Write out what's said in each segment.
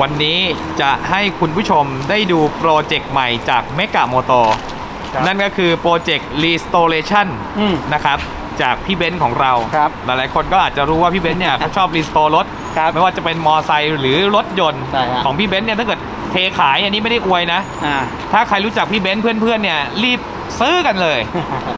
วันนี้จะให้คุณผู้ชมได้ดูโปรเจกต์ใหม่จาก m e g a m o t o ครับนั่นก็คือโปรเจกต์ Restoration อืมนะครับจากพี่เบนซ์ของเรา ครับหลายๆคนก็อาจจะรู้ว่าพี่เบนซ์เนี่ยเขาชอบ Restore รถ ครับไม่ว่าจะเป็นมอไซค์หรือรถยนต์ ใช่ฮะ ของพี่เบนซ์เนี่ยถ้าเกิดเทขายอันนี้ไม่ได้อวยนะ อ่า ถ้าใครรู้จักพี่เบนซ์เพื่อนๆเนี่ยรีบซื้อกันเลย Gotta keep the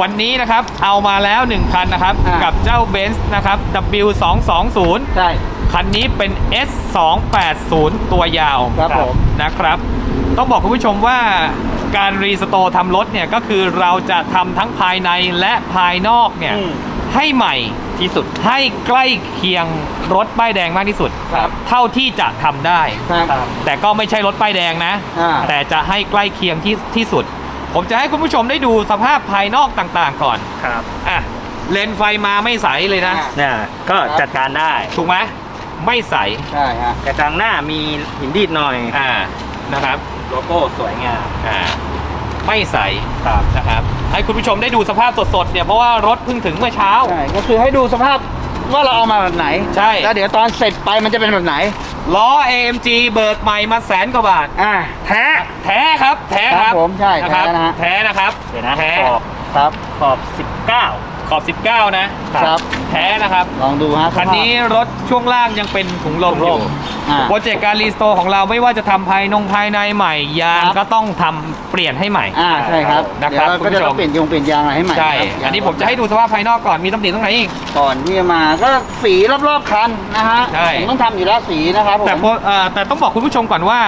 วันนี้นะครับเอามาแล้ว 1 คันนะครับ อ่ากั กับเจ้า b e n z นะครับ W220 ใช่ คันนี้เป็น S280 ตัวยาวครับผม นะครับ ต้องบอกคุณผู้ชมว่าการรีสโตร์ทำรถเนี่ย ก็คือเราจะทำทั้งภายในและภายนอกเนี่ย อืม ให้ใหม่ที่สุด ให้ใกล้เคียงรถป้ายแดงมากที่สุด ครับ เท่าที่จะทำได้ ครับ แต่ก็ไม่ใช่รถป้ายแดงนะ อ่า แต่จะให้ใกล้เคียงที่ที่สุด ผมจะให้คุณผู้ชมได้ดูสภาพภายนอกต่างๆ ก่อนครับอะเลนส์ไฟมาไม่ใสเลยนะอ่าเนี่ยก็จัดการได้ถูกไหมไม่ใสใช่ฮะแต่กลางหน้ามีหินดีดหน่อยอ่านะครับโลโก้สวยงามอ่าไม่ใสครับนะครับให้คุณผู้ชมได้ดูสภาพสดๆเนี่ยเพราะว่ารถเพิ่งถึงเมื่อเช้า ใช่ก็คือให้ดูสภาพว่าเราเอามาแบบไหนใช่ แล้วเดี๋ยวตอนเสร็จไปมันจะเป็นแบบไหน ล้อ AMG เบิกใหม่มาแสนกว่าบาท อ่าแท้ แท้ครับ แท้คครัรับบผมใช่นะครับแท้นะฮะ แท้นะครับ เดี๋ยวนะแท้ขอบครับขอบ ขอบ 19 นะ ครับ แท้นะครับ ลองดูฮะคันนี้รถช่วงล่างยังเป็นถุงลมอยู่อ่าโปรเจกต์การรีสโตร์ของเราไม่ว่าจะทำภายนงภายในใหม่ยางครับก็ต้องทำเปลี่ยนให้ใหม่อ่าใช่ครับนะครับเดี๋ยวเราก็จะต้องเปลี่ยนยงเปลี่ยนยางอะไรให้ใหม่ใช่ครับอันนี้ผมจะให้ดูสภาพภายนอกก่อนมีตำหนิตรงไหนอีกก่อนที่จะมาก็สีรอบๆคันนะฮะใช่ผมต้องทำอยู่แล้วสีนะครับผมแต่พอเอ่อแต่ต้องบอกคุณผู้ชมก่อนว่า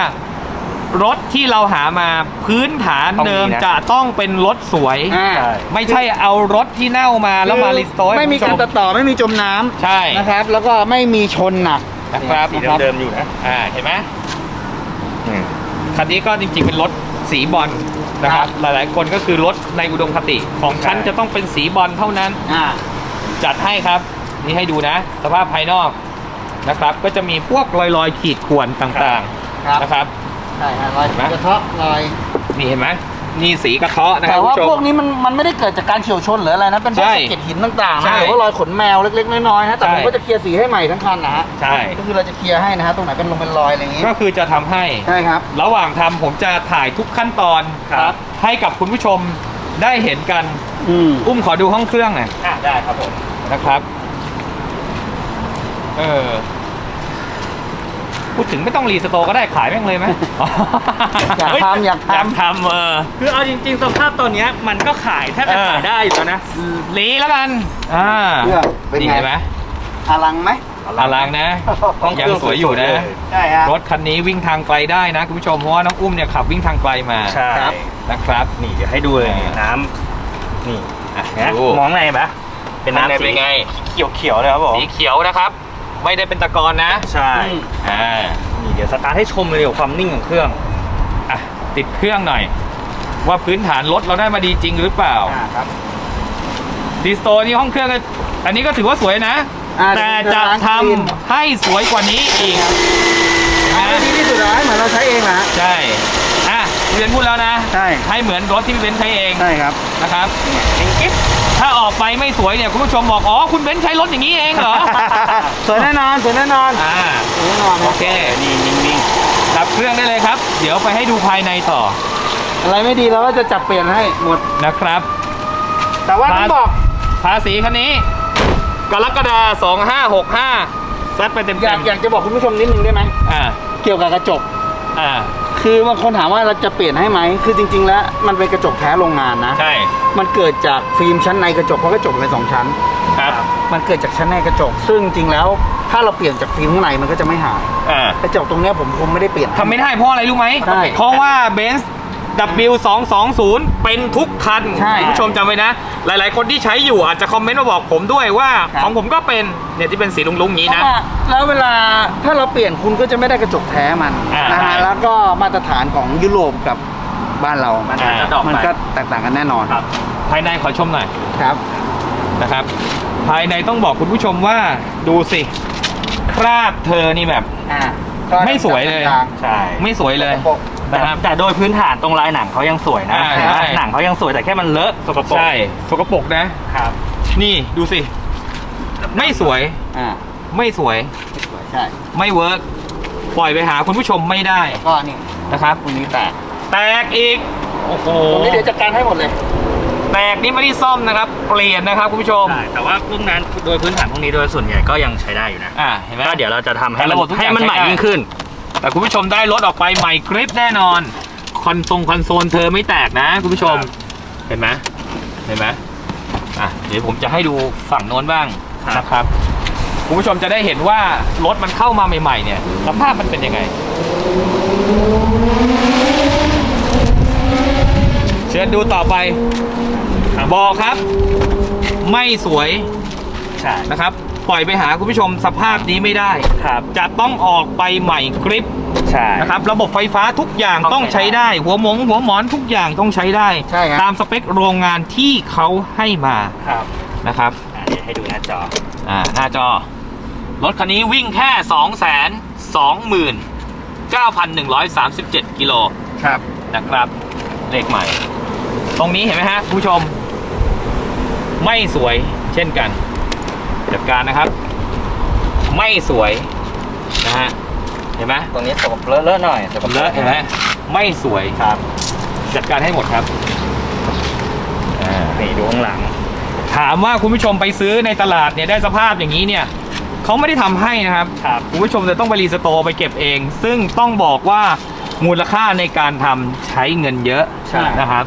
รถที่เราหามาพื้นฐานเดิมต้องมีนะจะต้องเป็นรถสวย อ่าใช่ ไม่ใช่เอารถที่เน่ามาแล้วมารีสโตร์ให้ไม่มีคุณการผู้ชตัดต่อไม่มีจมน้ำใช่นะครับ แล้วก็ไม่มีชนหนัก นะครับสีเดิมๆอยู่นะอ่าเห็นไหมคันนี้ก็จริงๆเป็นรถสีบอลนะครับหลายๆคนก็คือรถในอุดมคติของฉันใช่ จะต้องเป็นสีบอลเท่านั้น อ่า จัดให้ครับ นี่ให้ดูนะ สภาพภายนอกนะครับ ก็จะมีพวกรอยรอยๆขีดข่วนต่างครับ ๆนะครับ ใช่ฮะรอยเห็นไหมกระเทาะรอยนี่เห็นไหมนี่สีกระเทาะนะครัแต่บว่าคุณผู้ชพวมกนี้มันมันไม่ได้เกิดจากการเฉียวชนหรืออะไรนะ เป็นพวกใช่สะเก็ดหินต่างๆใช่นะหรือว่ารอยขนแมวเล็กๆน้อยๆนะแต่ใช่ผมก็จะเคลียร์สีให้ใหม่ทั้งคันนะฮะใช่ ก็คือเราจะเคลียร์ให้นะฮะตรงไหนเป็นลงเป็นรอยอะไรอย่างงี้ก็คือจะทำให้ ใช่ครับ ระหว่างทำผมจะถ่ายทุกขั้นตอนครับ ให้กับคุณผู้ชมได้เห็นกัน อืมอุ้มขอดูห้องเครื่องหน่อยอะได้ครับผมนะครับ เออ พูดถึงไม่ต้องรีสโตร์ก็ได้ขายแม่งเลยไหมอยากทำอยากทำ อยากทำเออ คือเอาจริงๆสภาพตัวเนี้ยมันก็ขายแทบจะเออ ขายได้อยู่แล้วนะลีแล้วกัน อ่าเครื่องเป็นนี่ไงเห็นไหมอลังไหมอลังนะยังสวยอยู่นะ ใช่ฮะรถคันนี้วิ่งทางไกลได้นะคุณผู้ชมเพราะว่าน้องอุ้มเนี่ยขับวิ่งทางไกลมาใช่ ครับ นะครับ นี่เดี๋ยวให้ดูเลยอ่าน้ำนี่อะนะดู มองไงปะเป็นน้ำสีเป็นไงเขียวๆเลยครับผมสีเขียวนะครับ ไม่ได้เป็นตะกอนนะใช่อืมอ่านี่เดี๋ยวสตาร์ทให้ชมเลยกับความนิ่งของเครื่องอะติดเครื่องหน่อย ว่าพื้นฐานรถเราได้มาดีจริงหรือเปล่าอ่าครับดีสโตร์นี่ห้องเครื่องก็อันนี้ก็ถือว่าสวยนะอ่าแต่เดี๋ยวจะล้างทำคลีนให้สวยกว่านี้อีกเอานะให้ดีที่สุดนะให้เหมือนเราใช้เองนะฮะใช่ อะพี่เบนซ์พูดแล้วนะ ใช่ ให้เหมือนรถที่พี่เบนซ์ใช้เองใช่ครับนะครับเองกิ๊บถ้าออกไปไม่สวยเนี่ยคุณผู้ชมบอกอ๋อคุณเบนซ์ใช้รถอย่างนี้เองเหรอ สวยแน่นอนสวยแน่นอนอ่าสวยแน่นอนคโอรับเคนี่นิ่งดับเครื่องได้เลยครับ เดี๋ยวไปให้ดูภายในต่อ อะไรไม่ดีเราก็จะจับเปลี่ยนให้หมดนะครับ แต่ว่าต้องบอกภาษีคันนี้ กรกฎาสองห้าหกห้าซัดไปเต็มอยากๆอยากจะบอกคุณผู้ชมนิดนึงได้ไหมอ่าเกี่ยวกับกระจก อ่าคือบางคนถามว่าเราจะเปลี่ยนให้ไหม คือจริง ๆ แล้วมันเป็นกระจกแท้โรงงานนะ ใช่ มันเกิดจากฟิล์มชั้นในกระจกเพราะกระจกเป็นสองชั้น ครับ มันเกิดจากชั้นในกระจก ซึ่งจริงๆแล้วถ้าเราเปลี่ยนจากฟิล์มข้างในมันก็จะไม่หายอ่ากระจกตรงเนี้ยผมคงไม่ได้เปลี่ยน ทำไม่ได้เพราะอะไรรู้ไหม ใช่ เพราะว่าเบนซ์ W220 เป็นทุกคันใช่คุณผู้ชมจำไว้นะ หลายๆ คนที่ใช้อยู่อาจจะคอมเมนต์มาบอกผมด้วยว่า ครับ ของผมก็เป็นเนี่ยที่เป็นสีลุงๆอย่างนี้นะเพราะว่าแล้วเวลาถ้าเราเปลี่ยนคุณก็จะไม่ได้กระจกแท้มันอ่านนะใช่ฮะแล้วก็มาตรฐานของยุโรปกับบ้านเรา มันอาจจะดรอปมันไปก็แตกต่างกันแน่นอนครับภายในขอชมหน่อย ครับ นะครับ ภายในต้องบอกคุณผู้ชมว่าดูสิ คราบเธอนี่แบบ อ่าก็ไม่สวยเลยกลางใช่ ไม่สวยเลยๆแต่นะครับแต่โดยพื้นฐานตรงลายหนังเขายังสวยนะอ่าใช่ หนังเขายังสวยแต่แค่มันเลอะสกปรกใช่สกปรกนะ ครับ นี่ดูสิ ไม่สวยอ่าไม่สวยไม่สวยใช่ไม่เวิร์กปล่อยไปหาคุณผู้ชมไม่ได้ก็นี่นะครับ ตรงนี้แตกแตกอีก โอ้โห ตรงนี้เดี๋ยวจัดการให้หมดเลย แตกนี่ไม่ได้ซ่อมนะครับ เปลี่ยนนะครับคุณผู้ชม ใช่แต่ว่าพวกนั้นโดยพื้นฐานพวกนี้โดยส่วนใหญ่ก็ยังใช้ได้อยู่นะอ่าเห็นไหม ก็เดี๋ยวเราจะทำให้แต่มันระบบทุกอย่างให้มันใหม่ใช้ได้ ยิ่งขึ้น แต่คุณผู้ชมได้รถออกไปใหม่กริปแน่นอน คอนโซลคอนโซลเธอไม่แตกนะ คุณผู้ชมครับเห็นไหมเห็นไหมอะเดี๋ยวผมจะให้ดูฝั่งโน้นบ้างครับนะครับคุณผู้ชมจะได้เห็นว่ารถมันเข้ามาใหม่ๆเนี่ยสภาพมันเป็นยังไง เชิญดูต่อไปบอกครับ ไม่สวยใช่นะครับ ปล่อยไปหาคุณผู้ชมสภาพนี้ไม่ได้ ครับ จะต้องออกไปใหม่กริปใช่ นะครับระบบไฟฟ้าทุกอย่างต้องต้องใช้ใช้ได้ ได้ หัวหมงหัวหมอนทุกอย่างต้องใช้ได้ ใช่ครับ ตามสเปคโรงงานที่เขาให้มาครับนะครับอ่าเดี๋ยวให้ดูหน้าจอ อ่าหน้าจอ รถคันนี้วิ่งแค่ 2 2 9,137 กิโล ครับ นะครับเลขใหม่ ตรงนี้เห็นไหมฮะคุณผู้ชม ไม่สวยเช่นกัน จัดการนะครับ ไม่สวยนะฮะเห็นไหมตรงนี้สกปรกเลอะๆหน่อยสกปรกเลอะเห็นไหมไม่สวยครับ จัดการให้หมดครับอ่านี่ดูข้างหลัง ถามว่าคุณผู้ชมไปซื้อในตลาดเนี่ยได้สภาพอย่างนี้เนี่ยเขาไม่ได้ทำให้นะครับครับคุณผู้ชมจะต้องไปรีสโตร์ไปเก็บเอง ซึ่งต้องบอกว่ามูลค่าในการทำใช้เงินเยอะใช่นะครับ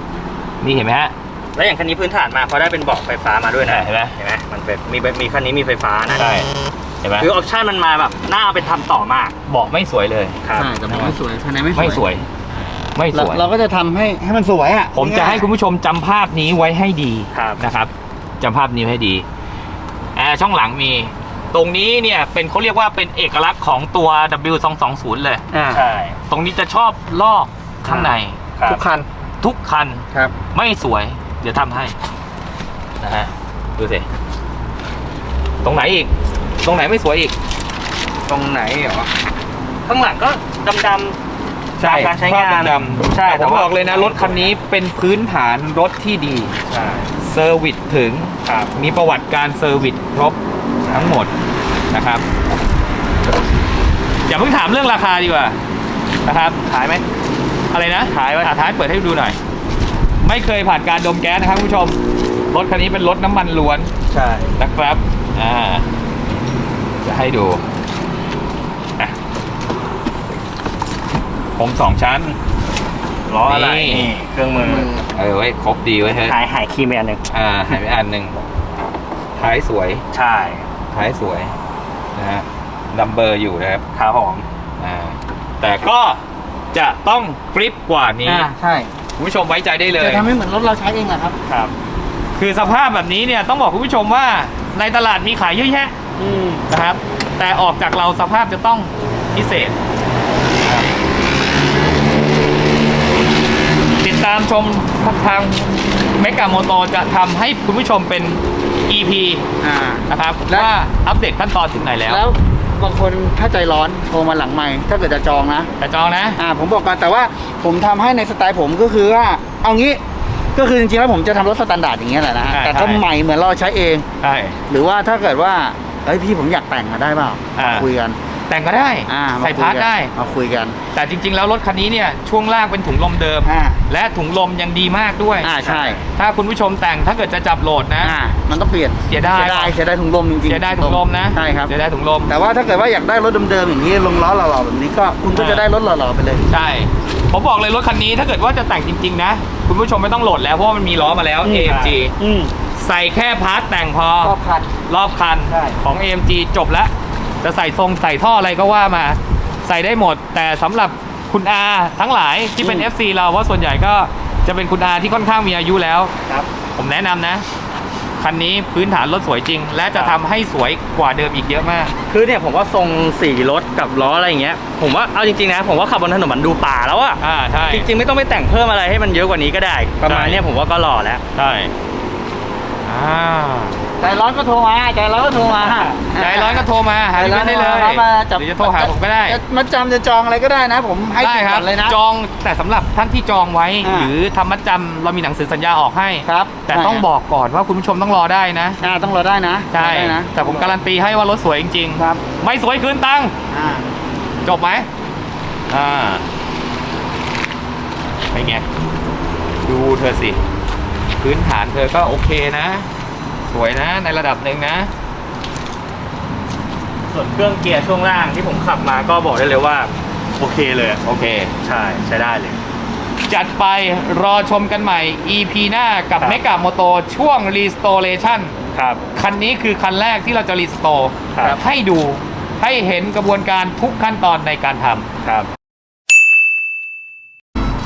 นี่เห็นไหมฮะ แล้วอย่างคันนี้พื้นฐานมาเขาได้เป็นเบาะไฟฟ้ามาด้วยนะเห็นไหมเห็นไหมมันเป็นมีมีคันนี้มีไฟฟ้านะใช่เห็นไหมคือออปชั่นมันมาแบบน่าเอาไปทำต่อมากเบาะไม่สวยเลยครับใช่แต่มันไม่สวยภายในไม่ไม่สวยไม่สเราวยเราก็จะทำให้ให้มันสวยอะผมจะให้คุณผู้ชมจำภาพนี้ไว้ให้ดีครับนะครับจำภาพนี้ไว้ให้ดีแอร์ช่องหลังมีตรงนี้เนี่ยเป็นเขาเรียกว่าเป็นเอกลักษณ์ของตัว W220 เลยอ่าใช่ตรงนี้จะชอบลอกข้างในครับทุกคันทุกคันครับไม่สวยเดี๋ยวทำให้นะฮะดูสิตรงไหนอีก ตรงไหนไม่สวยอีก ตรงไหนเหรอข้างหลังก็ดำๆตามการใช้งานดำใช่แต่แต่ผมว่าบอกเลยนะ รถคันนี้เป็นพื้นฐานรถที่ดีใช่เซอร์วิสถึงครับมีประวัติการเซอร์วิสครบทั้งหมดนะครับอย่าเพิ่งถามเรื่องราคาดีกว่านะครับขายไหมอะไรนะขายไว้อะท้ายเปิดให้ดูหน่อย ไม่เคยผ่านการดมแก๊สนะครับคุณผู้ชม รถคันนี้เป็นรถน้ำมันล้วนใช่ นะครับ อ่า จะให้ดูอะผมสองชั้นล้ออะไรนี่ นี่เครื่องมือเออไว้ครบดีไว้เถอะหายหายคีย์แมนหนึ่งอ่าหายไปอันหนึ่งท้ายสวย ใช่ท้ายสวยนะฮะนัมเบอร์อยู่นะครับครับผมอ่า แต่ก็จะต้องกริปกว่านี้ อ่าใช่ คุณผู้ชมไว้ใจได้เลยจะทำให้เหมือนรถเราใช้เองแหละครับ ครับ คือสภาพแบบนี้เนี่ยต้องบอกคุณผู้ชมว่าในตลาดมีขายเยอะแยะอืมนะครับ แต่ออกจากเราสภาพจะต้องพิเศษ ติดตามชมทางเมกาโมโตจะทำให้คุณผู้ชมเป็น EP อ่า นะครับและ ว่าอัปเดตขั้นตอนถึงไหนแล้ว แล้ว บางคนถ้าใจร้อนโทรมาหลังไม่ถ้าเกิดจะจองนะ แต่จองนะ อ่าผมบอกกันแต่ว่าผมทำให้ในสไตล์ผมก็คือว่าเอางี้ก็คือจริงๆแล้วผมจะทำรถสแตนดาร์ดอย่างเงี้ยแหละนะฮะใช่แต่ถ้าใช่ ใหม่เหมือนเราใช้เอง ใช่ หรือว่าถ้าเกิดว่าเฮ้ยพี่ผมอยากแต่งมาได้เปล่าอ่า คุยกัน แต่งก็ได้อ่ามาใส่คุยพาร์ทกันได้ มาคุยกัน แต่จริง ๆ แล้วรถคันนี้เนี่ยช่วงล่างเป็นถุงลมเดิม อ่า และถุงลมยังดีมากด้วย อ่าใช่ถ้าคุณผู้ชมแต่งถ้าเกิดจะจับโหลดนะ อ่ามันต้องเปลี่ยนเสียดาย เสียดายเสียดายถุงลมจริงๆเสียดายถุงลมนะใช่ครับเสียดายถุงลม แต่ว่าถ้าเกิดว่าอยากได้รถเดิมๆอย่างนี้ลงล้อหล่อๆแบบนี้ก็คุณก็อ่าจะได้รถหล่อๆไปเลย ใช่ ผมบอกเลยรถคันนี้ถ้าเกิดว่าจะแต่งจริง ๆ นะ คุณผู้ชมไม่ต้องโหลดแล้วเพราะว่ามันมีล้อมาแล้ว อืม AMG อืมใส่แค่พาร์ทแต่งพอรอบคันรอบคันใช่ ของ AMG จบแล้ว จะใส่ทรงใส่ท่ออะไรก็ว่ามาใส่ได้หมด แต่สำหรับคุณคุณอาทั้งหลายที่เป็นอืม FC เราว่าส่วนใหญ่ก็จะเป็นคุณอาที่ค่อนข้างมีอายุแล้วครับ ผมแนะนำนะคันนี้พื้นฐานรถสวยจริง และจะทำให้สวยกว่าเดิมอีกเยอะมาก คือเนี่ยผมว่าทรงสีรถกับล้ออะไรอย่างเงี้ย ผมว่าเอาจริงๆนะ ผมว่าขับบนถนนมันดูป่าแล้วอะอ่าใช่จริงๆไม่ต้องไปแต่งเพิ่มอะไรให้มันเยอะกว่านี้ก็ได้ ประมาณใช่เนี้ยผมว่าก็หล่อแล้ว ใช่อ่า ใจร้อนก็โทรมาใจร้อนก็โทรมาใจร้อนก็โทรมาหาใจที่ร้อบ้านนได้เลยโทรมาจับหรือจะโทรหาผมก็ได้จะมาจำจะจองอะไรก็ได้นะ ผมให้ได้สิทธิ์คก่รัอบนเลยนะจองแต่สำหรับท่านที่จองไว้อ่าหรือทำมัดจำเรามีหนังสือสัญญาออกให้ครับ แต่ต้องบอกก่อนว่าคุณผู้ชมต้องรอได้นะอ่าต้องรอได้นะใช่รอได้นะแต่ผมการันตีให้ว่ารถสวยจริงครับๆไม่สวยคืนตังค์อ่าจบไหมอ่าเป็นไงดูเธอสิ พื้นฐานเธอก็โอเคนะ สวยนะในระดับหนึ่งนะ ส่วนเครื่องเกียร์ช่วงล่างที่ผมขับมาก็บอกได้เลยว่า โอเคเลยโอเค ใช่ใช้ได้เลย จัดไปรอชมกันใหม่ EP หน้ากับครับ เมกาโมโตช่วง Restoration ครับ คันนี้คือคันแรกที่เราจะรีสโตร์ครับ ให้ดูให้เห็นกระบวนการทุกขั้นตอนในการทำ ครับ